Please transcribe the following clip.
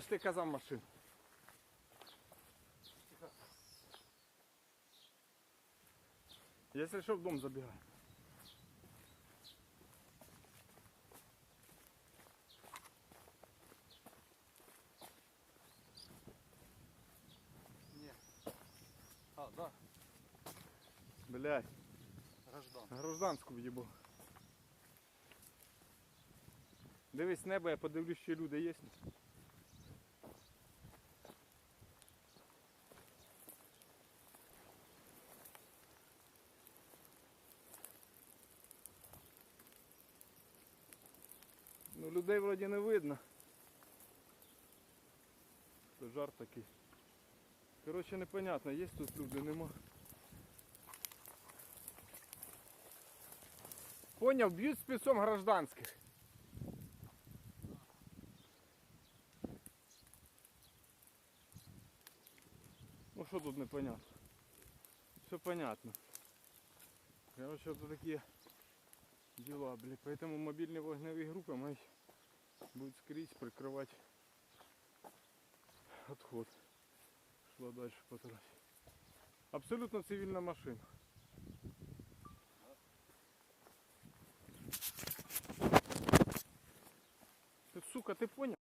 ж ти казав машину. Якщо що в дом забігай. Ні. А, да. Блядь, Граждан. гражданську в'їбав. Дивись небо, я подивлюсь, що люди є. Ну людей вроді не видно. Це жар такий. Коротше непонятно, є тут люди, нема. Поняв, б'ють спецом гражданських. Ну що тут непонятно? Все понятно. Короче, вот такие дела, блин. Поэтому мобильные вогневые группы мають будуть скрыть, прикрывать отход. Шла дальше по трассе. Абсолютно цивильная машина.